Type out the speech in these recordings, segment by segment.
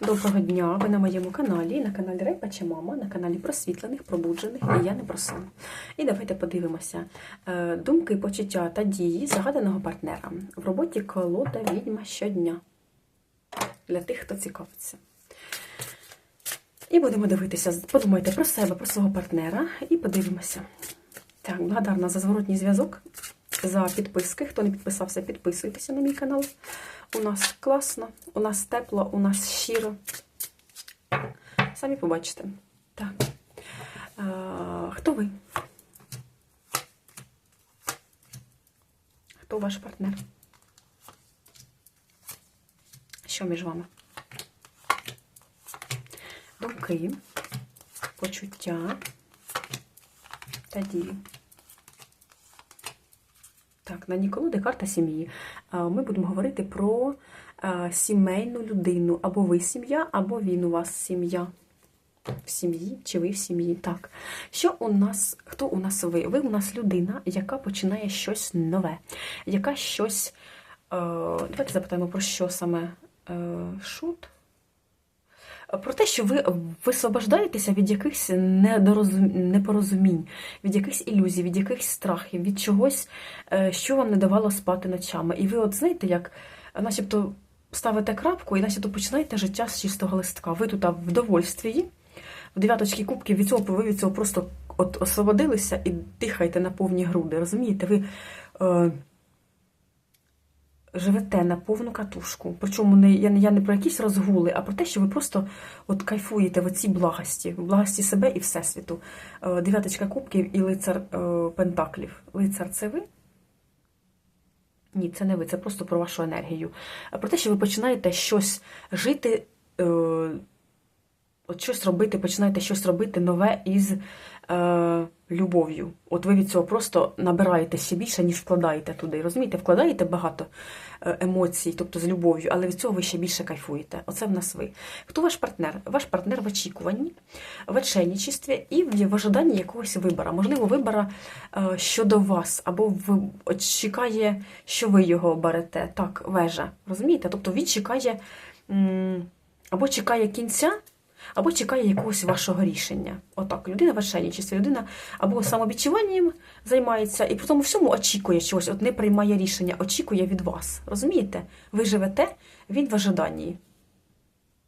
Доброго дня! Ви на моєму каналі, на каналі Рейпача Мама, на каналі просвітлених, пробуджених, і я не про сон. І давайте подивимося е, думки, почуття та дії загаданого партнера в роботі колода відьма щодня для тих, хто цікавиться. І будемо дивитися, подумайте про себе, про свого партнера і подивимося. Так, благодарна за зворотній зв'язок, за підписки. Хто не підписався, підписуйтеся на мій канал. У нас класно, у нас тепло, у нас щиро. Самі побачите. Так. А, хто ви? Хто ваш партнер? Що між вами? Думки, почуття та дії. Так, на Ніколоди карта сім'ї. Ми будемо говорити про сімейну людину. Або ви сім'я, або він у вас сім'я. В сім'ї чи ви в сім'ї. Так. Що у нас, хто у нас ви? Ви у нас людина, яка починає щось нове, яка щось. Е, давайте запитаємо, про що саме е, шут? Про те, що ви висвобождаєтеся від якихось непорозумінь, від якихось ілюзій, від якихось страхів, від чогось, е, що вам не давало спати ночами. І ви, от знаєте, як начебто ставите крапку і начебто починаєте життя з чистого листка. Ви тут в довольстві, в дев'яточці кубків від цього ви від цього просто от освободилися і дихаєте на повні груди. Розумієте? Ви е, живете на повну катушку. Причому не, я, я не про якісь розгули, а про те, що ви просто от кайфуєте в цій благості, в благості себе і Всесвіту. Е, Дев'яточка кубків і лицар е, пентаклів. Лицар це ви? Ні, це не ви, це просто про вашу енергію. А Про те, що ви починаєте щось жити, е, от щось робити, починаєте щось робити нове із е, любов'ю. От ви від цього просто набираєте ще більше, ніж вкладаєте туди. Розумієте, вкладаєте багато е, емоцій, тобто з любов'ю, але від цього ви ще більше кайфуєте. Оце в нас ви. Хто ваш партнер? Ваш партнер в очікуванні, в отшельничестві і в ожиданні якогось вибора. Можливо, вибора е, щодо вас, або в, от чекає, що ви його берете. Так, вежа. Розумієте? Тобто він чекає або чекає кінця. Або чекає якогось вашого рішення. Отак, людина в отшельничестві, людина або самовідчуванням займається, і по тому всьому очікує чогось, от не приймає рішення, очікує від вас. Розумієте? Ви живете, він в ожиданні,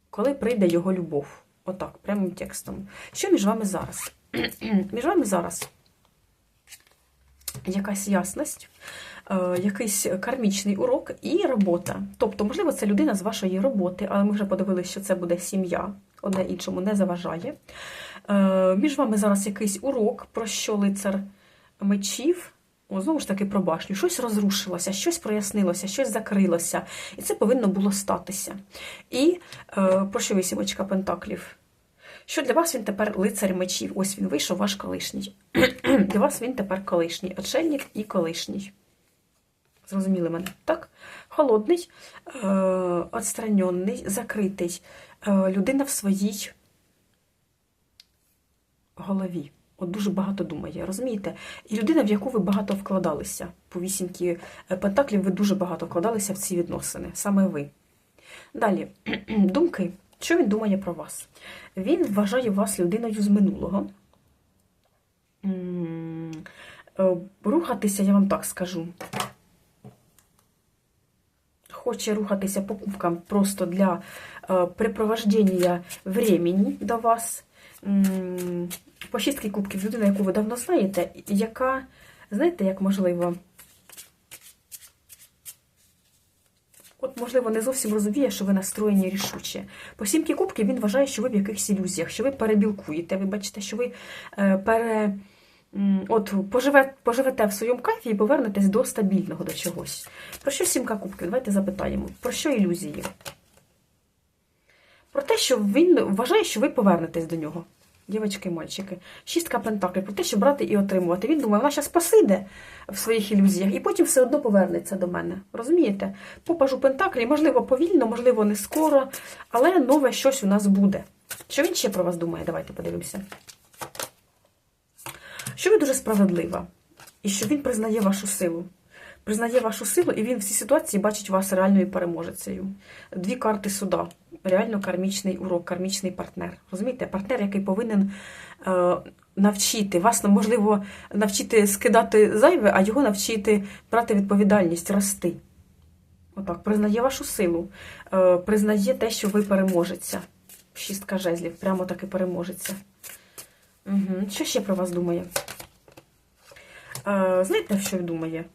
коли прийде його любов. Отак, прямим текстом. Що між вами зараз? між вами зараз якась ясність, е, якийсь кармічний урок і робота. Тобто, можливо, це людина з вашої роботи, але ми вже подивилися, що це буде сім'я, одне іншому не заважає. Е, Між вами зараз якийсь урок, про що лицар мечів. О, знову ж таки, про башню. Щось розрушилося, щось прояснилося, щось закрилося. І це повинно було статися. І е, про що вісімочка пентаклів? Що для вас він тепер лицар мечів? Ось він вийшов, ваш колишній. для вас він тепер колишній. Отшельник і колишній. Зрозуміли мене? Так? Холодний, е, отстранений, закритий. Е, людина в своїй голові. От дуже багато думає, розумієте? І людина, в яку ви багато вкладалися. По вісімки пентаклів ви дуже багато вкладалися в ці відносини. Саме ви. Далі, думки. Що він думає про вас? Він вважає вас людиною з минулого. Е, Рухатися, я вам так скажу. Хоче рухатися по кубкам просто для е, припровождення времени до вас. По шістки кубків людина, яку ви давно знаєте, яка, знаєте, як можливо, От, можливо, не зовсім розуміє, що ви настроєні рішуче. По сімки кубків він вважає, що ви в якихось ілюзіях, що ви перебілкуєте, ви бачите, що ви е, пере, от, поживе, поживете в своєму кайфі і повернетесь до стабільного, до чогось. Про що сімка кубків? Давайте запитаємо. Про що ілюзії? Про те, що він вважає, що ви повернетесь до нього. Дівчатки і мальчики. Шістка пентаклів, про те, що брати і отримувати. Він думає, вона зараз посиде в своїх ілюзіях і потім все одно повернеться до мене. Розумієте? Попажу пентаклі, можливо, повільно, можливо, не скоро, але нове щось у нас буде. Що він ще про вас думає? Давайте подивимося. Що ви дуже справедлива, і що він признає вашу силу. Признає вашу силу, і він в цій ситуації бачить вас реальною переможецею. Дві карти суда. реально кармічний урок, кармічний партнер. Розумієте, партнер, який повинен е, навчити вас, можливо, навчити скидати зайве, а його навчити брати відповідальність, рости. Отак, признає вашу силу, е, признає те, що ви переможеця. Шістка жезлів, прямо так і переможеться. Угу. Що ще про вас думає? Знаєте, що він думає?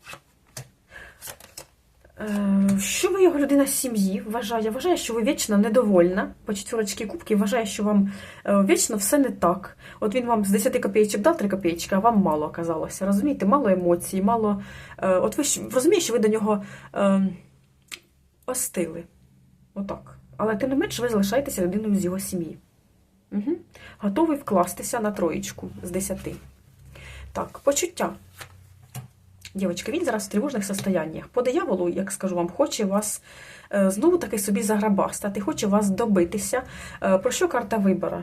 Е, Що ви його людина сім'ї вважає? Вважає, що ви вічно недовольна. По четверочці кубки вважає, що вам е, вічно все не так. От він вам з 10 копійочок дав 3 копійки, а вам мало оказалося. Розумієте, мало емоцій, мало. е, От ви розумієте, що ви до нього остили. Отак. Але тим не менш ви залишаєтеся людиною з його сім'ї. Угу. Готовий вкластися на троєчку з 10. Так, почуття. Дівчатки, він зараз в тривожних состояннях. По дияволу, як скажу вам, хоче вас е, знову таки собі заграбастати, хоче вас добитися. Е, Про що карта вибора?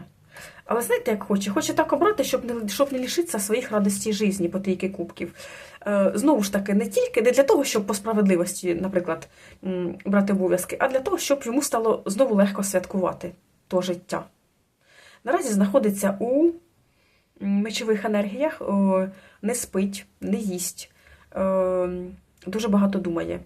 Але знаєте, як хоче? Хоче так обрати, щоб не, щоб не лишитися своїх радостей житті по трійки кубків. Е, Знову ж таки, не тільки не для того, щоб по справедливості, наприклад, брати обов'язки, а для того, щоб йому стало знову легко святкувати то життя. Наразі знаходиться у мечових енергіях, не спить, не їсть, е, дуже багато думає.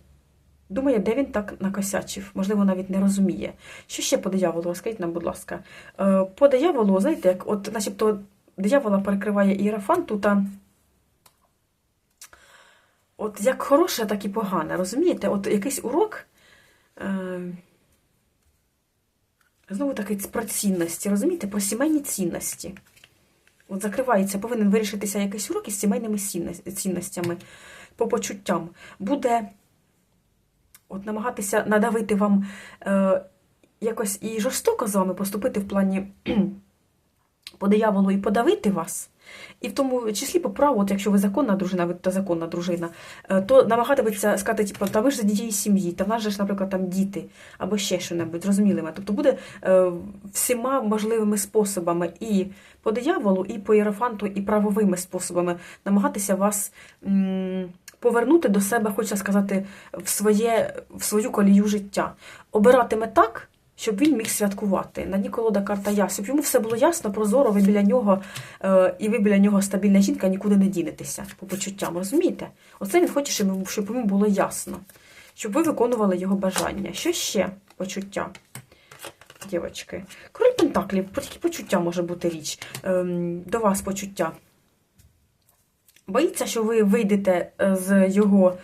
Думає, де він так накосячив, можливо, навіть не розуміє. Що ще по дияволу? Розкажіть нам, будь ласка. Е, По дияволу, знаєте, як от, начебто, диявола перекриває іерафан, тут от як хороше, так і погане. Розумієте? От якийсь урок. Е, Знову таки про цінності, розумієте, про сімейні цінності. От закривається, повинен вирішитися якийсь урок із сімейними цінностями, по почуттям. Буде от намагатися надавити вам е, якось і жорстоко з вами поступити в плані по дияволу і подавити вас. І в тому числі по праву, от якщо ви законна дружина, ви та законна дружина, е, то намагатиметься сказати, типу, та ви ж з однієї сім'ї, та в нас же ж, наприклад, там діти або ще що-небудь, зрозуміли. Тобто буде е, всіма можливими способами і по дияволу, і по іерофанту, і правовими способами намагатися вас повернути до себе, хочеться сказати, в, своє, в свою колію життя. Обиратиме так, щоб він міг святкувати. На дні колода карта я, щоб йому все було ясно, прозоро, ви біля нього, е, і ви біля нього стабільна жінка, нікуди не дінетеся по почуттям. Розумієте? Оце він хоче, щоб, йому- щоб йому було ясно, щоб ви виконували його бажання. Що ще почуття? Дівочки. Король Пентаклів, які почуття може бути річ. Ем, до вас почуття. Боїться, що ви вийдете е, з його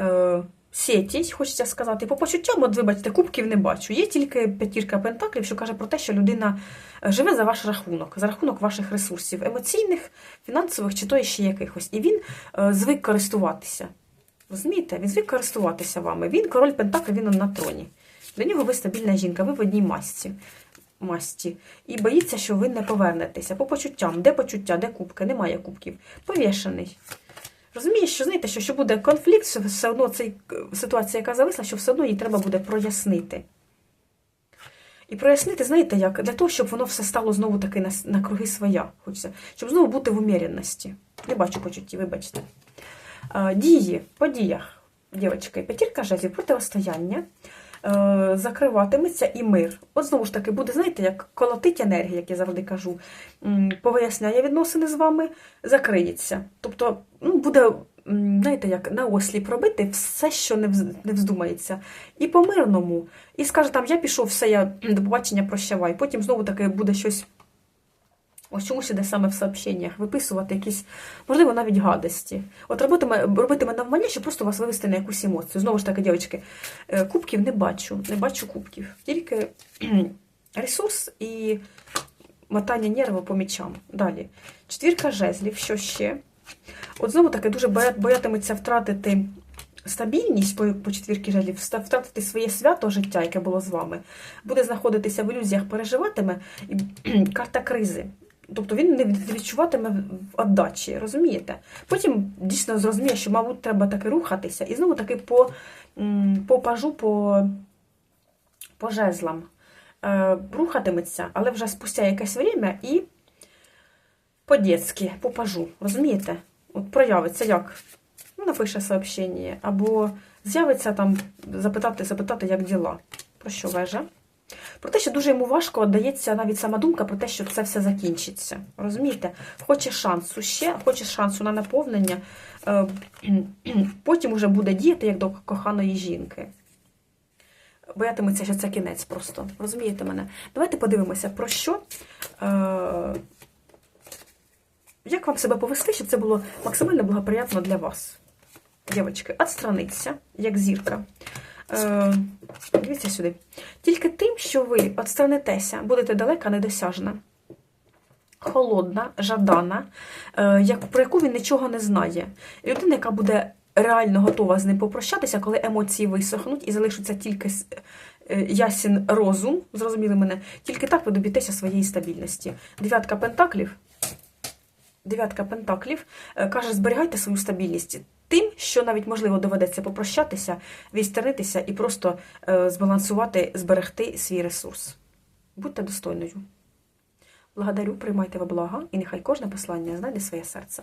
е, сеті, хочеться сказати. По почуттям, от вибачте, кубків не бачу. Є тільки п'ятірка пентаклів, що каже про те, що людина е, живе за ваш рахунок, за рахунок ваших ресурсів, емоційних, фінансових чи то ще якихось. І він е, звик користуватися. Розумієте? Він звик користуватися вами. Він король пентаклів, він на троні. Для нього ви стабільна жінка, ви в одній масці. Масті. І боїться, що ви не повернетеся. По почуттям, де почуття, де кубки, немає кубків. Повішений. Розумієш, що знаєте, що, що буде конфлікт, що все одно цей ситуація, яка зависла, що все одно їй треба буде прояснити. І прояснити, знаєте, як? Для того, щоб воно все стало знову таки на, на круги своя. Хочеться, щоб знову бути в уміряності. Не бачу почутті, вибачте. А, дії по діях, дівчатки, п'ятірка жезлів, протистояння, е, закриватиметься і мир. От знову ж таки, буде, знаєте, як колотить енергія, як я завжди кажу, поясняє відносини з вами, закриється. Тобто, ну, буде, знаєте, як на осліп робити все, що не вздумається. І по мирному. І скаже там, я пішов, все, я до побачення прощавай. Потім знову таки буде щось. Ось чомусь іде саме в сообщеннях, виписувати якісь, можливо, навіть гадості. От робитиме, робитиме навмання, щоб просто вас вивести на якусь емоцію. Знову ж таки, дівчатки, е, кубків не бачу, не бачу кубків. Тільки ресурс і мотання нерву по мічам. Далі. Четвірка жезлів, що ще? От знову таки дуже боятиметься втратити стабільність по, по четвірки жезлів, втратити своє свято життя, яке було з вами. Буде знаходитися в ілюзіях, переживатиме і карта кризи. Тобто він не відчуватиме віддачі, розумієте? Потім дійсно зрозуміє, що, мабуть, треба таки рухатися. І знову таки по, по пажу, по, по жезлам е, рухатиметься, але вже спустя якесь время і по-дєцьки, по пажу, розумієте? От проявиться як? Ну, напише сообщення, або з'явиться там запитати, запитати, як діла. Про що вежа? Про те, що дуже йому важко дається навіть сама думка про те, що це все закінчиться. Розумієте? Хоче шансу ще, хоче шансу на наповнення, е, потім уже буде діяти як до коханої жінки. Боятиметься, що це кінець просто. Розумієте мене? Давайте подивимося, про що. Е, як вам себе повести, щоб це було максимально благоприятно для вас? Дівчатки, отстраниться, як зірка. Е, дивіться сюди. Тільки тим, що ви отстранитеся, будете далека, недосяжна, холодна, жадана, е, як, про яку він нічого не знає. Людина, яка буде реально готова з ним попрощатися, коли емоції висохнуть і залишиться тільки е, ясін розум, зрозуміли мене, тільки так ви доб'єтеся своєї стабільності. Дев'ятка пентаклів. Дев'ятка пентаклів каже, зберігайте свою стабільність тим, що навіть можливо доведеться попрощатися, відсторонитися і просто е, збалансувати, зберегти свій ресурс. Будьте достойною. Благодарю, приймайте во блага, і нехай кожне послання знайде своє серце.